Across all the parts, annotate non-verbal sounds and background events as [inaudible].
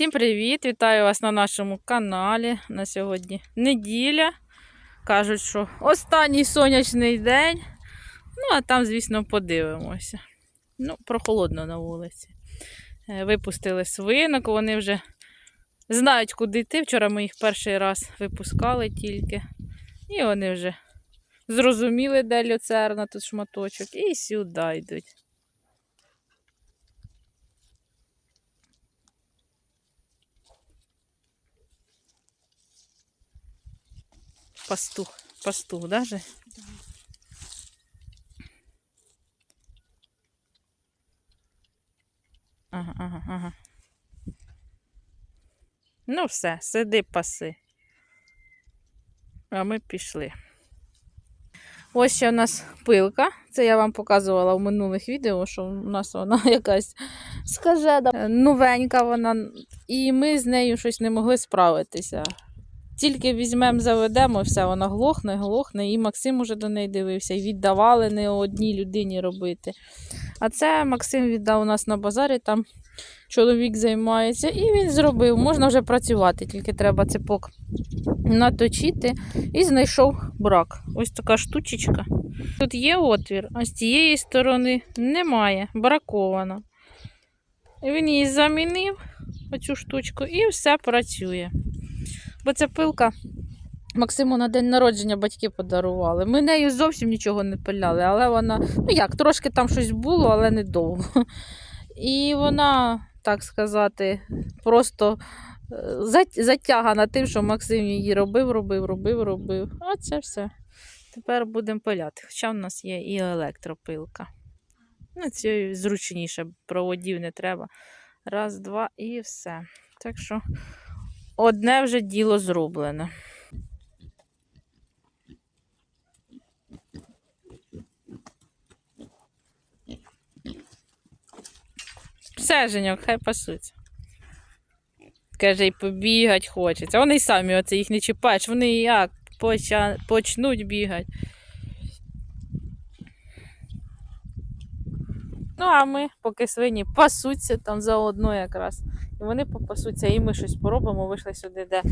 Всім привіт! Вітаю вас на нашому каналі. На сьогодні неділя. Кажуть, що останній сонячний день. Ну, а там, звісно, подивимося. Ну, прохолодно на вулиці. Е, Випустили свинок, вони вже знають, куди йти. Вчора ми їх перший раз випускали тільки. І вони вже зрозуміли, де люцерна тут шматочок, і сюди йдуть. Пастух. Пастух, даже? Ага, ага, ага. Ну все, сиди паси. А ми пішли. Ось ще у нас пилка. Це я вам показувала в минулих відео, що у нас вона [laughs] якась скажена, новенька вона, і ми з нею щось не могли справитися. Тільки візьмемо, заведемо, все, вона глохне, глохне, і Максим уже до неї дивився, і віддавали не одній людині робити. А це Максим віддав у нас на базарі, там чоловік займається, і він зробив. Можна вже працювати, тільки треба цепок наточити. І знайшов брак. Ось така штучечка. Тут є отвір, а з цієї сторони немає, браковано. Він її замінив, оцю штучку, і все працює. Бо ця пилка Максиму на день народження батьки подарували. Ми нею зовсім нічого не пиляли, але вона, ну як, трошки там щось було, але не довго. [laughs] І вона, так сказати, просто е, затягана тим, що Максим її робив, робив, робив, робив. А це все. Тепер будемо пиляти. Хоча в нас є і електропилка. Ну, це зручніше, проводів не треба. Раз, два і все. Так що одне вже діло зроблене. Все, Женьок, хай пасуться. Каже, і побігать хочеться. Вони й самі оце їх не чіпаєш, вони як поча... почнуть бігати. Ну, а ми, поки свині пасуться там заодно якраз. Вони попасуться, і ми щось поробимо. Вийшли сюди, де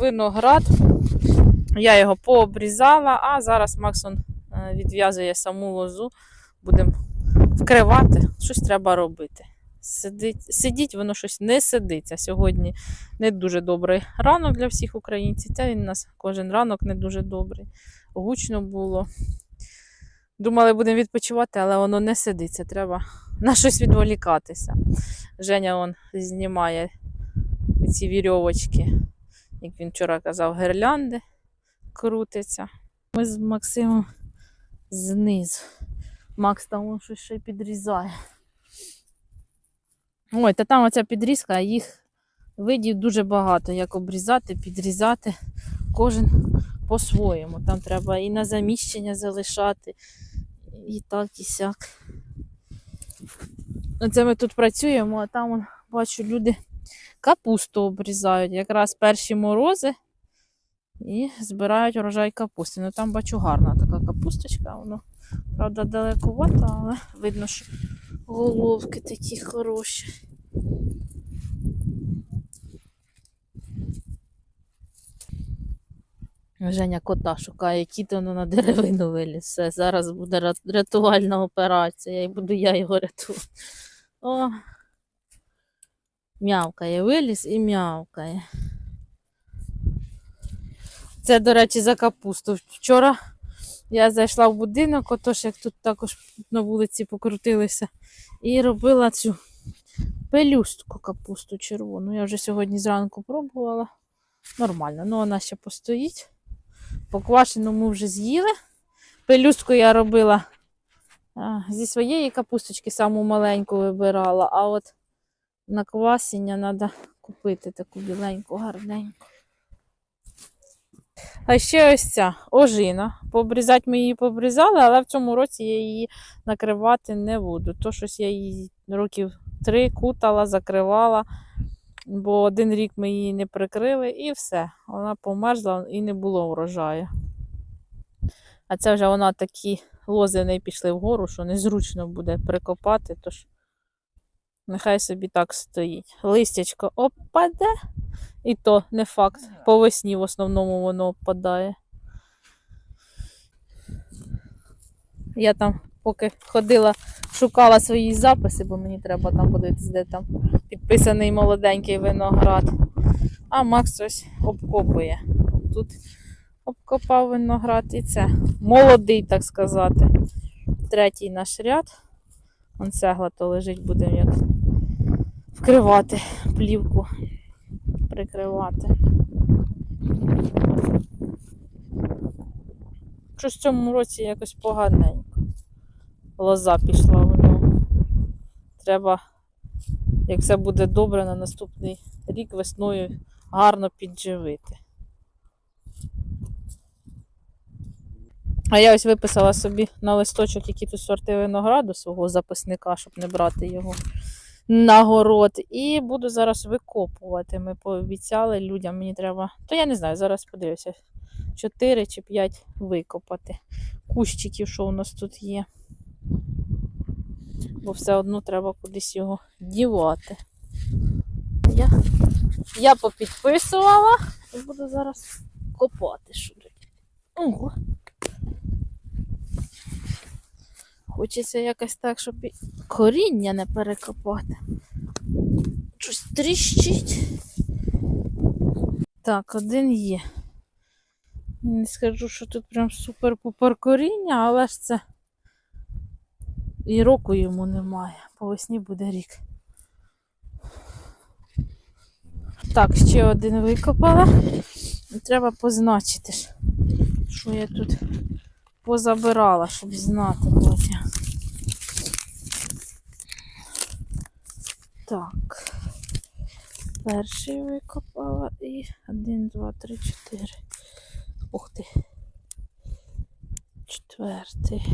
виноград. Я його пообрізала, а зараз Максон е, відв'язує саму лозу. Будемо вкривати. Щось треба робити. Сидить, сидіть, воно щось не сидиться. Сьогодні не дуже добрий ранок для всіх українців. Це він у нас кожен ранок не дуже добрий. Гучно було. Думали, будемо відпочивати, але воно не сидиться. Треба на щось відволікатися. Женя он знімає ці вірьовочки, як він вчора казав, гирлянди крутиться. Ми з Максимом знизу. Макс там щось ще підрізає. Ой, та там оця підрізка, їх видів дуже багато. Як обрізати, підрізати. Кожен по-своєму. Там треба і на заміщення залишати, і так, і сяк. Оце ми тут працюємо, а там бачу, люди капусту обрізають. Якраз перші морози і збирають урожай капусти. Ну там бачу гарна така капусточка. Воно, правда, далековато, але видно, що головки такі хороші. Женя кота шукає, кіт воно на деревину виліз. Зараз буде рятувальна операція, і буду я його рятувати. О, м'явкає, виліз і м'явкає. Це, до речі, за капусту. Вчора я зайшла в будинок, отож, як тут також на вулиці покрутилися, і робила цю пелюстку капусту червону. Я вже сьогодні зранку пробувала. Нормально, ну вона ще постоїть. Поквашену ми вже з'їли. Пелюстку я робила зі своєї капусточки, саму маленьку вибирала, а от на квасення треба купити таку біленьку, гарненьку. А ще ось ця ожина. Пообрізати ми її пообрізали, але в цьому році я її накривати не буду. То щось я її років три кутала, закривала, бо один рік ми її не прикрили і все. Вона померзла і не було врожаю. А це вже вона такі лози в неї пішли вгору, що незручно буде прикопати, тож Нехай собі так стоїть. Листячко опаде, і то не факт. По весні в основному воно опадає. Я там, поки ходила, шукала свої записи, бо мені треба там подивитися, де там підписаний молоденький виноград. А Макс ось обкопує. Тут обкопав виноград і це. Молодий, так сказати. Третій наш ряд. Вон цегла то лежить, будемо як вкривати плівку, прикривати. Щось в цьому році якось поганенько. Лоза пішла в нього. Треба, як все буде добре, на наступний рік весною гарно підживити. А я ось виписала собі на листочок, які тут сорти винограду свого записника, щоб не брати його на город. І буду зараз викопувати. Ми пообіцяли людям, мені треба. То я не знаю, зараз подивлюся. 4 чи 5 викопати. Кущиків, що у нас тут є. Бо все одно треба кудись його дівати. Я, я попідписувала і буду зараз копати. Що. Ого. Хочеться якось так, щоб і коріння не перекопати. Щось тріщить. Так, один є. Не скажу, що тут прям супер-пупер коріння, але ж це і року йому немає. По весні буде рік. Так, ще один викопала. Треба позначити, що я тут позабирала, щоб знати потім. Так. Перший викопала і один, два, три, чотири. Ух ти. Четвертий.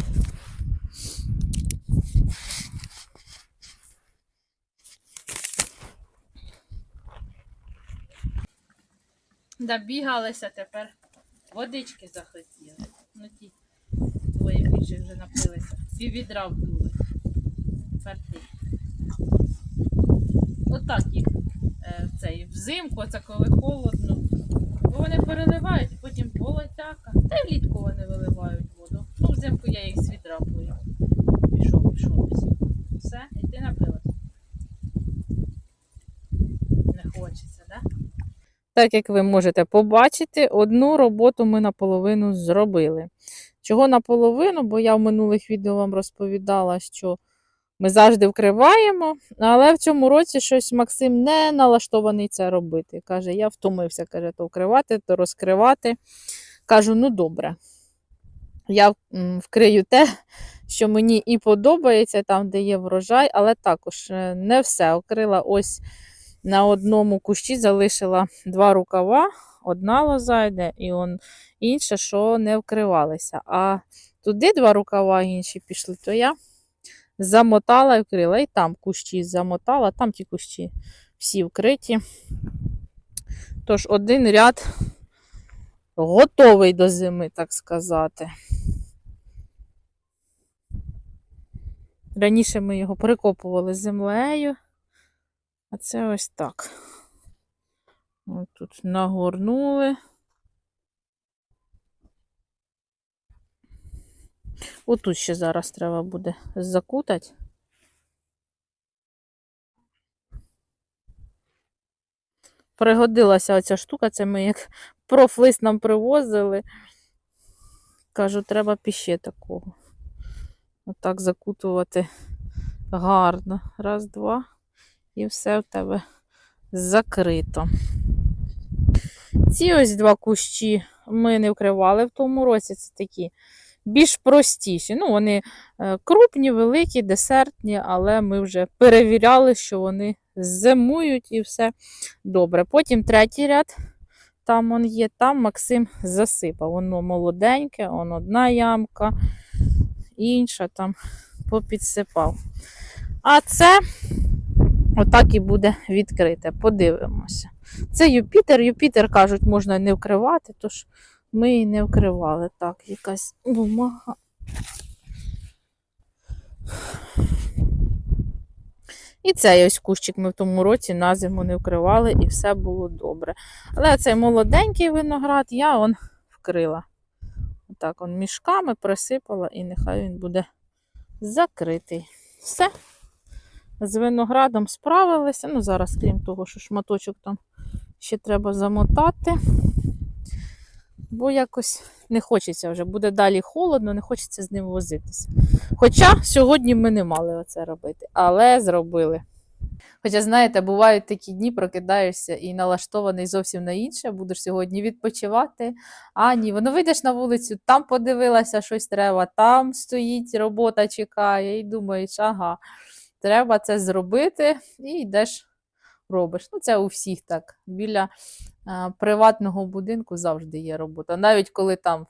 Добігалися тепер. Водички захотіли. Ну ті двоє більше вже напилися. Пів відра вдули. Тепер ти. Отак їх е, цей, взимку, це коли холодно. Бо вони переливають, потім полетяка. Та й влітку вони виливають воду. Ну, взимку я їх з відра пою. Пішов, пішов. Все, і ти напилась. Не хочеться, так? Як ви можете побачити, одну роботу ми наполовину зробили. Чого наполовину? Бо я в минулих відео вам розповідала, що ми завжди вкриваємо, але в цьому році щось Максим не налаштований це робити. Каже, я втомився, каже, то вкривати, то розкривати. Кажу, ну добре. Я вкрию те, що мені і подобається, там, де є врожай, але також е, не все. Окрила ось на одному кущі залишила два рукава, одна лоза йде, і он інше, що не вкривалися. А туди два рукава інші пішли, то я замотала і вкрила. І там кущі замотала, там ті кущі всі вкриті. Тож один ряд готовий до зими, так сказати. Раніше ми його прикопували землею, а це ось так. Ось тут нагорнули. Отут ще зараз треба буде закутати. Пригодилася оця штука, це ми як профлист нам привозили. Кажу, треба піще такого. Отак закутувати гарно. Раз, два. І все в тебе закрито. Ці ось два кущі ми не вкривали в тому році. Це такі більш простіші. Ну, вони е, крупні, великі, десертні, але ми вже перевіряли, що вони зимують і все добре. Потім третій ряд, там он є, там Максим засипав. Воно молоденьке, он одна ямка, інша там попідсипав. А це отак і буде відкрите. Подивимося. Це Юпітер. Юпітер, кажуть, можна не вкривати, тож ми її не вкривали. Так, якась бумага. І цей ось кущик ми в тому році на зиму не вкривали, і все було добре. Але цей молоденький виноград я он вкрила. Отак он мішками присипала, і нехай він буде закритий. Все. З виноградом справилися. Ну, зараз, крім того, що шматочок там ще треба замотати. Бо якось не хочеться вже, буде далі холодно, не хочеться з ним возитися. Хоча сьогодні ми не мали оце робити, але зробили. Хоча, знаєте, бувають такі дні, прокидаєшся і налаштований зовсім на інше, будеш сьогодні відпочивати. А ні, воно вийдеш на вулицю, там подивилася, щось треба, там стоїть робота, чекає, і думаєш, ага, треба це зробити, і йдеш, робиш. Ну, це у всіх так. Біля а, приватного будинку завжди є робота. Навіть коли там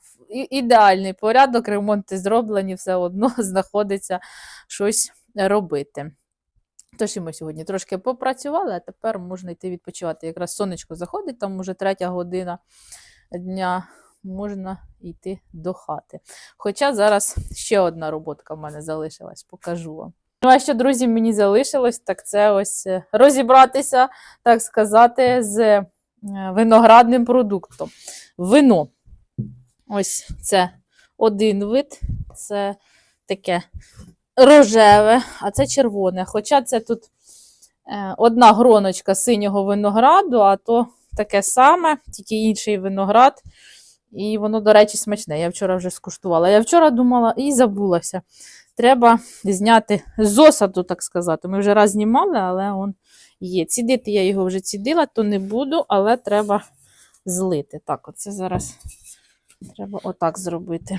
ідеальний порядок, ремонти зроблені, все одно [laughs] знаходиться щось робити. Тож і ми сьогодні трошки попрацювали, а тепер можна йти відпочивати. Якраз сонечко заходить, там вже третя година дня, можна йти до хати. Хоча зараз ще одна роботка в мене залишилась, покажу вам. Ну, а що, друзі, мені залишилось, так це ось е, розібратися, так сказати, з е, виноградним продуктом. Вино. Ось це один вид, це таке рожеве, а це червоне. Хоча це тут е, одна гроночка синього винограду, а то таке саме, тільки інший виноград. І воно, до речі, смачне. Я вчора вже скуштувала. Я вчора думала і забулася. Треба зняти з осаду, так сказати. Ми вже раз знімали, але он є. Цідити я його вже цідила, то не буду, але треба злити. Так, оце зараз треба отак зробити.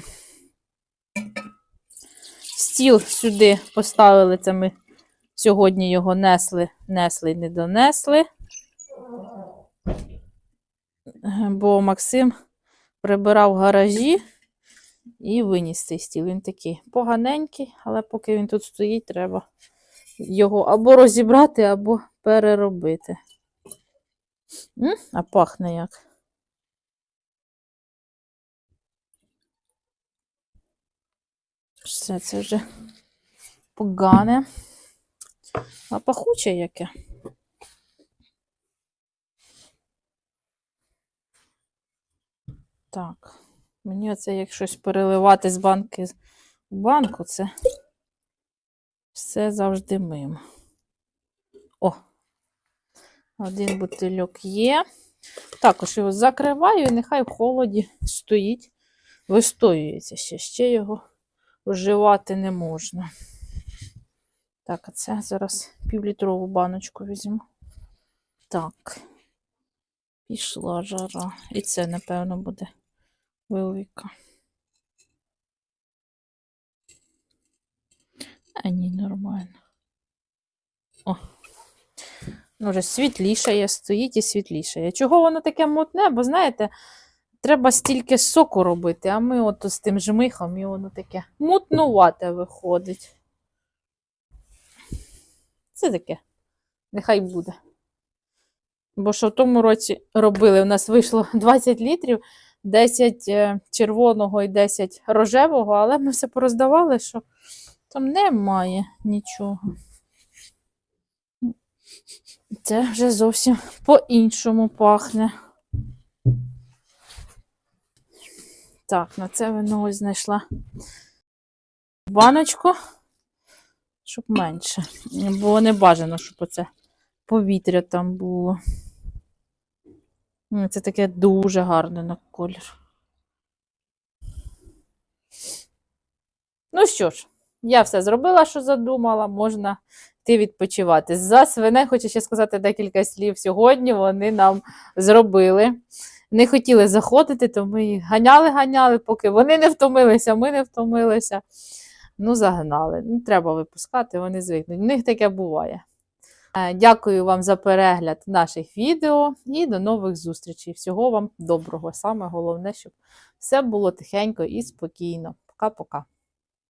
Стіл сюди поставили, це ми сьогодні його несли, несли і не донесли. Бо Максим прибирав гаражі і виніс цей стіл. Він такий поганенький, але поки він тут стоїть, треба його або розібрати, або переробити. М? А пахне як. Все це вже погане. А пахуче яке. Так, мені оце як щось переливати з банки в банку, це все завжди мимо. О, один бутильок є. Також його закриваю і нехай в холоді стоїть, вистоюється ще. Ще його вживати не можна. Так, а це зараз півлітрову баночку візьму. Так, пішла жара. І це, напевно, буде велика. А ні, нормально. О, ну вже світлішає, стоїть і світлішає. Чого воно таке мутне? Бо знаєте, треба стільки соку робити, а ми от з тим жмихом і воно таке мутнувате виходить. Це таке. Нехай буде. Бо що в тому році робили, у нас вийшло [laughs] 20 літрів, 10 е, червоного і 10 рожевого, але ми все пороздавали, що там немає нічого. Це вже зовсім по-іншому пахне. Так, на це вино ось знайшла баночку, щоб менше. Бо не бажано, щоб оце повітря там було. Це таке дуже гарне на колір. Ну що ж, я все зробила, що задумала, можна йти відпочивати. За свиней хочу ще сказати декілька слів. Сьогодні вони нам зробили. Не хотіли заходити, то ми їх ганяли-ганяли, поки вони не втомилися, ми не втомилися. Ну, загнали. Ну, треба випускати, вони звикнуть. У них таке буває. Е, Дякую вам за перегляд наших відео і до нових зустрічей. Всього вам доброго. Саме головне, щоб все було тихенько і спокійно. Пока-пока.